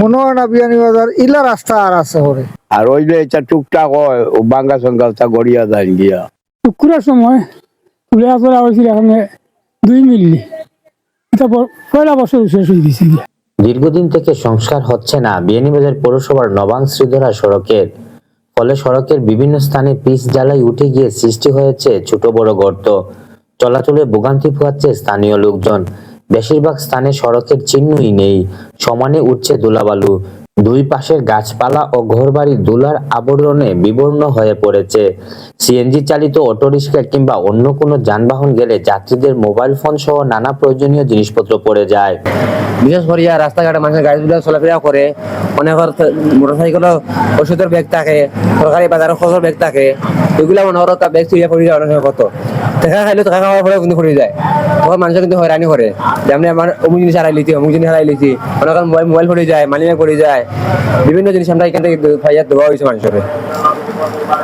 মনে হয় না বিয়ানীবাজার ইলা রাস্তা আর আছে করে আর ওই যে এটা টুকটাক হয় ও বাঙ্গা সঙ্গালটা গড়িয়া যায় গিয়া। টুকুরার সময় তুলে আসলে হয়েছিল এখানে দুই মিললি তারপর পয়লা বছর শেষ হয়ে দীর্ঘদিন থেকে সংস্কার হচ্ছে না বিয়ানীবাজার পৌরসভার নবাং শ্রীধরা সড়কের। ফলে সড়কের বিভিন্ন স্থানে পিচ জ্বালাই উঠে গিয়ে সৃষ্টি হয়েছে ছোট বড় গর্ত। চলাচলে ভোগান্তি পোহাচ্ছে স্থানীয় লোকজন। বেশিরভাগ স্থানে সড়কের চিহ্নই নেই, সমানে উঠছে ধুলাবালু। দুই পাশের গাছপালা ও ঘরবাড়ি ধুলার আবরণে বিবর্ণ হয়ে পড়েছে। সিএনজি চালিত অটোরিক্সা কিংবা অন্য কোনো যানবাহন গেলে যাত্রীদের মোবাইল ফোন সহ নানা প্রয়োজনীয় জিনিসপত্র পড়ে যায়। বিশেষ করে রাস্তাঘাটে মানুষের গাড়িগুলো চলাফেরা করে অনেকের মোটর সাইকেলও ওষুধের ব্যাগ থাকে, সরকারি বাজারের খরচের ব্যাগ থাকে, এগুলো করো ব্যাগ চুরিয়া পড়ে অনেক কত। টাকা খাইলে টাকা খাওয়ার পরেও কিন্তু পড়ে যায়। তখন মানুষের কিন্তু হয়রানি করে যেমন আমার অমুক জিনিস হারাই লিছি, অমুক জিনিস হারাই লিছি। অনেক মোবাইল মোবাইল পড়ে যায়, মালিনে পড়ে যায়। বিভিন্ন জিনিস আমরা এখান থেকে ফাইয়ার দেওয়া হয়েছে মানুষের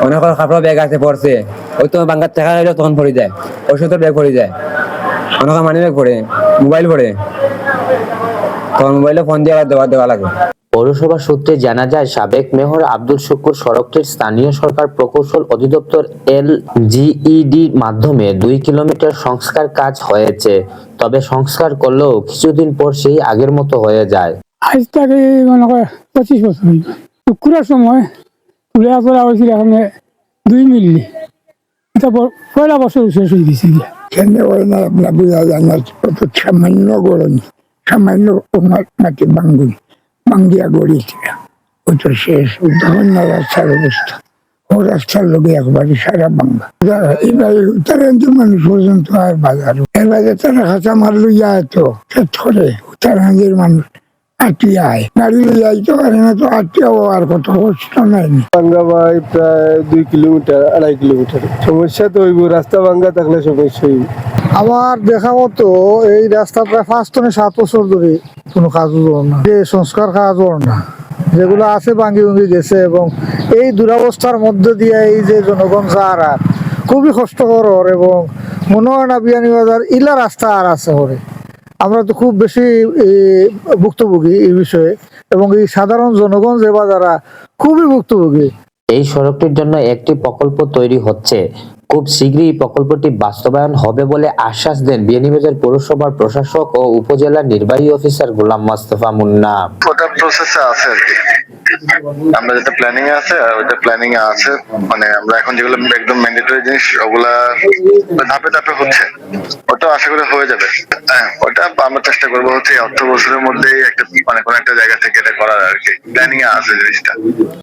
অনেকের কাপড় ব্যাগ আছে পড়ছে ওই তো বাঙ্গার টাকা খাইলেও তখন পড়ে যায়। ওষুধের ব্যাগ পড়ে যায়। অনেকের মানি ব্যাগ পড়ে মোবাইল পড়ে তখন মোবাইলে ফোন দিয়ে আবার দেওয়া দেওয়া লাগে। পৌরসভা সূত্রে জানা যায় সাবেক মেয়র আব্দুল শুকুর সড়কটির স্থানীয় সরকার প্রকৌশল অধিদপ্তর এল জিইডির মাধ্যমে দুই কিলোমিটার সংস্কার কাজ হয়েছে। তবে সংস্কার করলেও কিছুদিন পর সেই আগের মতো হয়ে যায়। আজ তাকে মনে করে পঁচিশ বছর টুকুরার সময় তুলে আসলে হয়েছিল এখানে দুই মিললি তারপর পয়লা বছর শেষ হয়ে না আপনার বোঝা যায় না সামান্য গরম সামান্য মাটি বাঙ্গুন বাঙ্গিয়া গড়িয়েছিল ওই তো শেষ। না রাস্তার অবস্থা। ও রাস্তার লোকে একবারে সারা যারা এবারে উত্তরাঞ্চল মানুষ পর্যন্ত আর বাজার। এবারে তারা হাতা মার লইয়া তো ধরে উত্তরাঞ্চলের মানুষ গাড়ি তো নাই। প্রায় দুই কিলোমিটার, আড়াই কিলোমিটার। সমস্যা তো হইব, রাস্তা ভাঙ্গা থাকলে সমস্যা আমার দেখা মতো এই রাস্তা প্রায় পাঁচ থেকে সাত বছর ধরে কোনো কাজ না, যে সংস্কার কাজ না, যেগুলো আছে ভাঙ্গি ভাঙ্গি গেছে এবং এই দুরাবস্থার মধ্যে দিয়ে এই যে জনগণ যার আর, খুবই কষ্টকর ওর এবং মনে হয় না বিয়ানীবাজার ইলা রাস্তা আর আছে করে আমরা তো খুব বেশি ভুক্তভোগী এই বিষয়ে এবং এই সাধারণ জনগণ যে বা যারা খুবই ভুক্তভোগী। এই সড়কটির জন্য একটি প্রকল্প তৈরি হচ্ছে। খুব শীঘ্রই প্রকল্পটি বাস্তবায়ন হবে বলে আশ্বাস দেন বিয়ানীবাজার পৌরসভার প্রশাসক ও উপজেলা নির্বাহী অফিসার গোলাম মোস্তফা মুন্না। ওটা প্রসেসে আছে আর কি। আমরা যেটা প্ল্যানিং আছে ওইটা প্ল্যানিং আছে। মানে আমরা এখন যেগুলো একদম ম্যান্ডেটরি জিনিস, ওগুলা ধাপে ধাপে হচ্ছে। ওটা আশা করি হয়ে যাবে। হ্যাঁ ওটা আমরা চেষ্টা করব হচ্ছে অর্থ বছরের মধ্যেই একটা মানে কোন একটা জায়গা থেকে এটা করার আর কি। প্ল্যানিং আছে জিনিসটা।